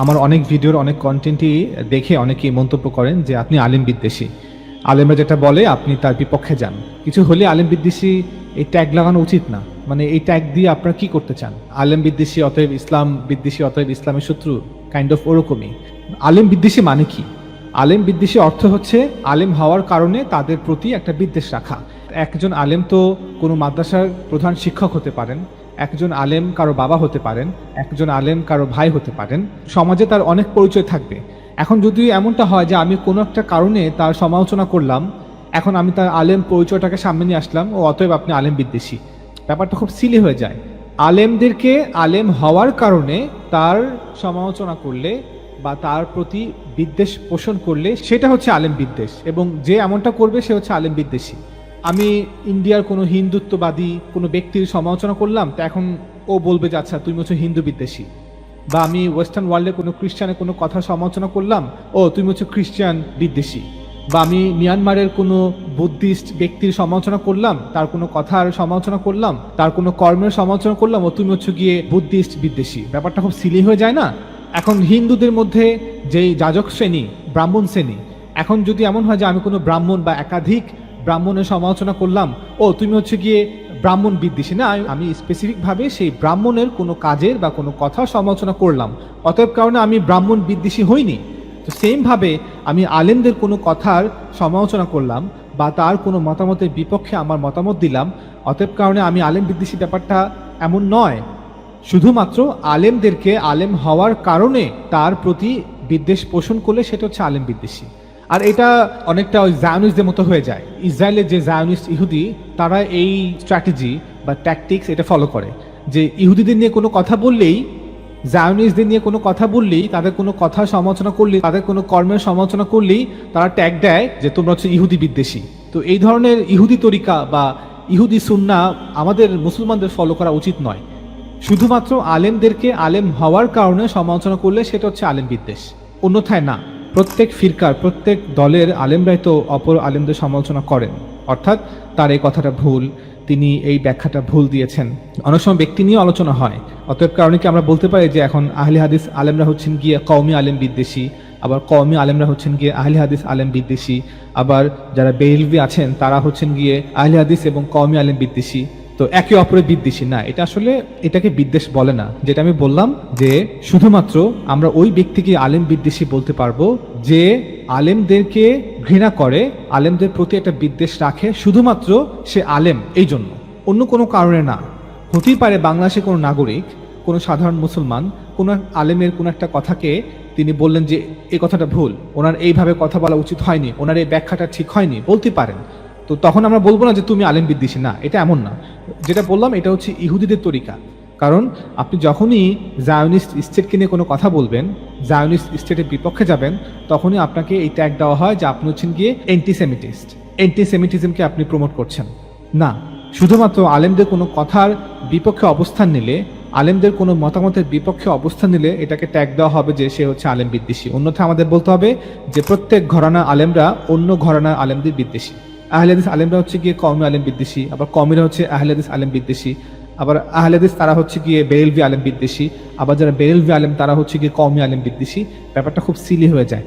আমার অনেক ভিডিওর অনেক কন্টেন্টই দেখে অনেকেই মন্তব্য করেন যে, আপনি আলিম বিদ্বেষী। আলেমরা যেটা বলে, আপনি তার বিপক্ষে যান। কিছু হলে আলেম বিদ্বেষী এই ট্যাগ লাগানো উচিত না। মানে এই ট্যাগ দিয়ে আপনারা কি করতে চান? আলেম বিদ্বেষী অতএব ইসলাম, বিদ্বেষী অতএব ইসলামের শত্রু কাইন্ড অফ ওরকমই। আলেম বিদ্বেষী মানে কি? আলেম বিদ্বেষী অর্থ হচ্ছে, আলেম হওয়ার কারণে তাদের প্রতি একটা বিদ্বেষ রাখা। একজন আলেম তো কোনো মাদ্রাসার প্রধান শিক্ষক হতে পারেন একজন আলেম কারও বাবা হতে পারেন, একজন আলেম কারও ভাই হতে পারেন। সমাজে তার অনেক পরিচয় থাকবে। এখন যদি এমনটা হয় যে আমি কোনো একটা কারণে তার সমালোচনা করলাম, এখন আমি তার আলেম পরিচয়টাকে সামনে নিয়ে আসলাম, ও অতএব আপনি আলেম বিদ্বেষী। ব্যাপারটা খুব সিলি হয়ে যায়। আলেমদেরকে আলেম হওয়ার কারণে তার সমালোচনা করলে বা তার প্রতি বিদ্বেষ পোষণ করলে সেটা হচ্ছে আলেম বিদ্বেষ এবং যে এমনটা করবে সে হচ্ছে আলেম বিদ্বেষী। আমি ইন্ডিয়ার কোনো হিন্দুত্ববাদী কোনো ব্যক্তির সমালোচনা করলাম, তা এখন ও বলবে যে আচ্ছা তুমি হচ্ছে হিন্দু বিদ্বেষী। বা আমি ওয়েস্টার্ন ওয়ার্ল্ডে কোনো খ্রিস্টানের কোনো কথা সমালোচনা করলাম, ও তুমি হচ্ছে খ্রিস্টান বিদ্বেষী। বা আমি মিয়ানমারের কোনো বুদ্ধিস্ট ব্যক্তির সমালোচনা করলাম, তার কোনো কথার সমালোচনা করলাম, তার কোনো কর্মের সমালোচনা করলাম, ও তুমি হচ্ছে গিয়ে বুদ্ধিস্ট বিদ্বেষী। ব্যাপারটা খুব সিলি হয়ে যায় না? এখন হিন্দুদের মধ্যে যেই যাজক শ্রেণি, ব্রাহ্মণ শ্রেণি, এখন যদি এমন হয় যে আমি কোনো ব্রাহ্মণ বা একাধিক ব্রাহ্মণের সমালোচনা করলাম, ও, তুমি হচ্ছে গিয়ে ব্রাহ্মণ বিদ্বেষী। না, আমি- স্পেসিফিকভাবে সেই ব্রাহ্মণের কোনো কাজের বা কোনো কথার সমালোচনা করলাম। অতএব কারণে আমি ব্রাহ্মণ বিদ্বেষী হইনি। তো সেমভাবে আমি আলেমদের কোনো কথার সমালোচনা করলাম বা তার কোনো মতামতের বিপক্ষে আমার মতামত দিলাম। অতএব কারণে আমি আলেম বিদ্বেষী ব্যাপারটা এমন নয়। শুধুমাত্র আলেমদেরকে আলেম হওয়ার কারণে তার প্রতি বিদ্বেষ পোষণ করলে সেটা হচ্ছে আলেম বিদ্বেষী। আর এটা অনেকটা ওই জায়নিস্টদের মতো হয়ে যায়। ইসরায়েলের যে জায়নিস্ট ইহুদি, তারা এই স্ট্র্যাটেজি বা ট্যাকটিক্স এটা ফলো করে। যে ইহুদিদের নিয়ে কোনো কথা বললেই, জায়নিস্টদের নিয়ে কোনো কথা বললেই, তাদের কোনো কথা সমালোচনা করলেই, তাদের কোনো কর্মের সমালোচনা করলেই তারা ট্যাগ দেয় যে তোমরা হচ্ছে ইহুদি বিদ্বেষী। তো এই ধরনের ইহুদি তরিকা বা ইহুদি সুন্না আমাদের মুসলমানদের ফলো করা উচিত নয়। শুধুমাত্র আলেমদেরকে আলেম হওয়ার কারণে সমালোচনা করলে সেটা হচ্ছে আলেম বিদ্বেষ। অন্যথায় না। প্রত্যেক ফিরকার, প্রত্যেক দলের আলেমরাই তো অপর আলেমদের সমালোচনা করেন। অর্থাৎ তার এই কথাটা ভুল, তিনি এই ব্যাখ্যাটা ভুল দিয়েছেন। অনেক সময় ব্যক্তি নিয়ে আলোচনা হয়। অতএব কারণে কি আমরা বলতে পারি যে এখন আহলি হাদিস আলেমরা হচ্ছেন গিয়ে কওমি আলেম বিদ্বেষী, আবার কওমি আলেমরা হচ্ছেন গিয়ে আহলি হাদিস আলেম বিদ্বেষী, আবার যারা বেলভি আছেন তারা হচ্ছেন গিয়ে আহলি হাদিস এবং কওমি আলেম বিদ্বেষী। তো একে অপরের বিদ্বেষী। না, এটা আসলে এটাকে বিদ্বেষ বলে না। যেটা আমি বললাম যে শুধুমাত্র আমরা ওই ব্যক্তিকে আলেম বিদ্বেষী বলতে পারব যে আলেমদেরকে ঘৃণা করে, আলেমদের প্রতি একটা বিদ্বেষ রাখে, শুধুমাত্র সে আলেম এই জন্য। অন্য কোনো কারণে না। হতেই পারে বাংলাদেশের কোনো নাগরিক, কোনো সাধারণ মুসলমান, কোনো আলেমের কোনো একটা কথাকে তিনি বললেন যে এই কথাটা ভুল। ওনার এইভাবে কথা বলা উচিত হয়নি। ওনার এই ব্যাখ্যাটা ঠিক হয়নি। বলতে পারেন। তো তখন আমরা বলব না যে তুমি আলেম বিদ্বেষী, না, এটা এমন না। যেটা বললাম, এটা হচ্ছে ইহুদিদের তরিকা। কারণ আপনি যখনই জায়নিস্ট স্টেটকে নিয়ে কোনো কথা বলবেন জায়নিস্ট স্টেটের বিপক্ষে যাবেন, তখনই আপনাকে এই ট্যাগ দেওয়া হয় যে আপনি হচ্ছেন গিয়ে অ্যান্টিসেমিটিস্ট অ্যান্টিসেমিটিজমকে আপনি প্রমোট করছেন। না, শুধুমাত্র আলেমদের কোনো কথার বিপক্ষে অবস্থান নিলে, আলেমদের কোনো মতামতের বিপক্ষে অবস্থান নিলে এটাকে ট্যাগ দেওয়া হবে যে সে হচ্ছে আলেম বিদ্বেষী। অন্যথা আমাদের বলতে হবে যে প্রত্যেক ঘরানা আলেমরা অন্য ঘরানা আলেমদের বিদ্বেষী। আহলেদিস আলেমরা হচ্ছে গিয়ে কমি আলেম বিদ্বেষী, আবার কমিরা হচ্ছে আহলেদিস আলেম বিদ্বেষী, আবার আহলেদিস তারা হচ্ছে গিয়ে বেরেলভি আলেম বিদ্বেষী, আবার যারা বেরেলভি আলেম তারা হচ্ছে গিয়ে কমি আলেম বিদ্বেষী। ব্যাপারটা খুব সিলি হয়ে যায়।